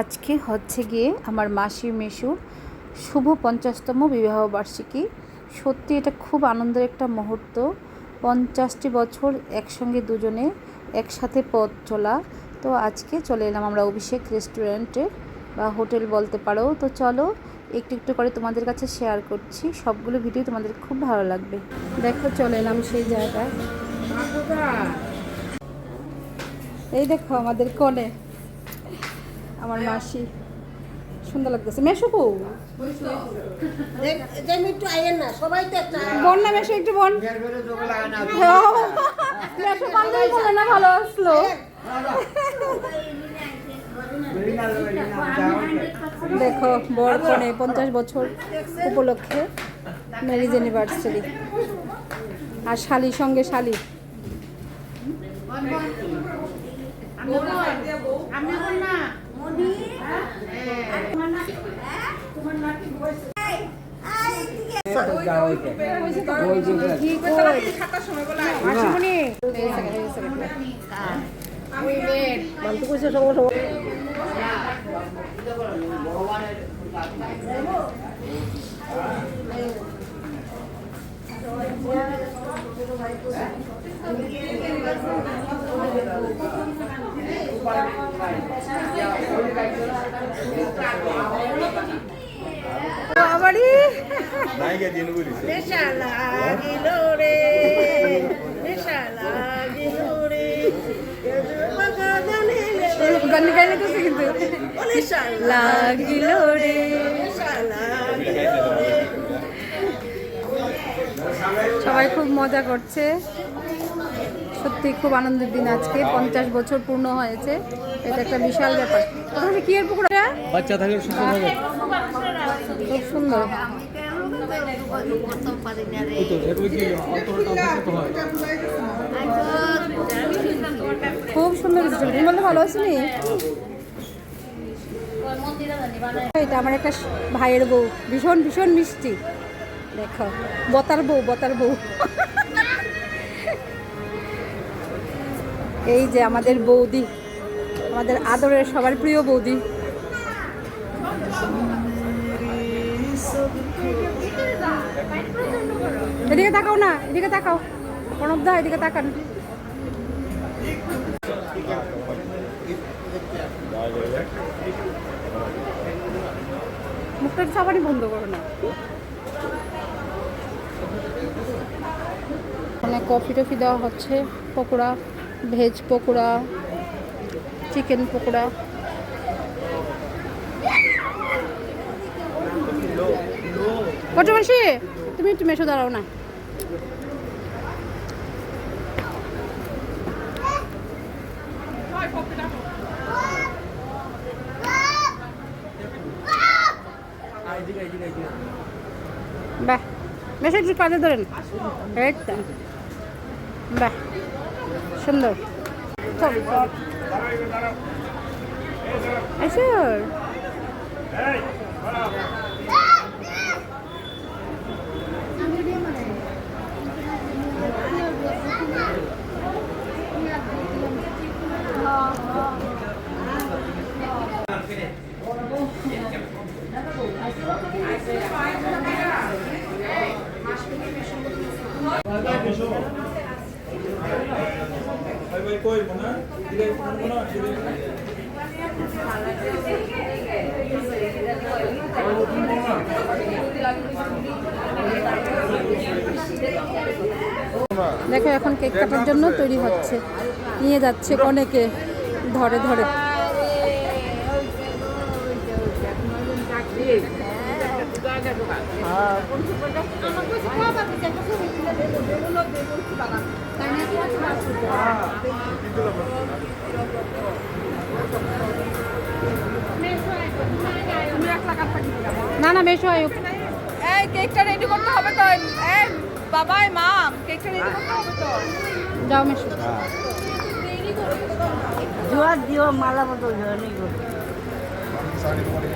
আজকে হচ্ছে গিয়ে আমার মাসি মেশুর শুভ পঞ্চাশতম বিবাহবার্ষিকী সত্যি এটা খুব আনন্দের একটা মুহূর্ত। পঞ্চাশটি বছর একসঙ্গে দুজনে একসাথে পথ চলা। তো আজকে চলে এলাম আমরা অভিষেক রেস্টুরেন্টে বা হোটেল বলতে পারো। তো চলো একটু একটু করে তোমাদের কাছে শেয়ার করছি। সবগুলো ভিডিও তোমাদের খুব ভালো লাগবে। দেখো, চলে এলাম সেই জায়গায়। এই দেখো আমাদের কনে। আমার মাসি। সুন্দর লাগতেছে। মেশো বউ যেন একটু আইয়েন না সবাই তো একটা বোন না মেশো একটু বোন। মেশো বান্ধবী বলে না ভালো আসলো। দেখো বর কনে পঞ্চাশ বছর উপলক্ষে ম্যারিজ অ্যানিভার্সারি আর শালির সঙ্গে শালি। মাসিমণি মানতে সব বাবারি। নায়িকা দিন বলিস নেশা লাগিল রে নেশা লাগিল রে। গান গাইলে তো কিন্তু। নেশা লাগিল রে নেশা লাগিল রে। সবাই খুব মজা করছে। সত্যি খুব আনন্দের দিন আজকে পঞ্চাশ বছর পূর্ণ হয়েছে। এটা একটা বিশাল ব্যাপার। ওখানে কি এর পুকুরটা বাচ্চা থাকলে সুস্থ হবে খুব সুন্দর। খুব সুন্দর তুমি বলতে ভালো আছিনি এটা আমার একটা ভাইয়ের বউ। ভীষণ ভীষণ মিষ্টি। দেখো বতার বউ বতার বউ। এই যে আমাদের বৌদি, আমাদের আদরের সবার প্রিয় বৌদি। এদিকে তাকাও না, এদিকে তাকাও। দা এদিকে তাকান। মুখটা সবারই বন্ধ করো না। মানে কফি টফি দেওয়া হচ্ছে, pakora. Veg pakora, chicken pakora. কত মাসি তুমি একটু মেশো, দাঁড়াও না। বাহ বেশ একটু কাজে ধরেন। বাহ। সুন্দর। আসুর কই মনা দিলে মনা দিলে দেখো এখন কেক কাটার জন্য তৈরি হচ্ছে। নিয়ে যাচ্ছে অনেকে ধরে ধরে। না না হয় এই কেকটা রেডি করতে হবে তো। এই বাবাই মাম কেকটা রেডি করতে হবে তো। যাও মেশো। জোয়ার দিও মালা গো শাড়ি পরে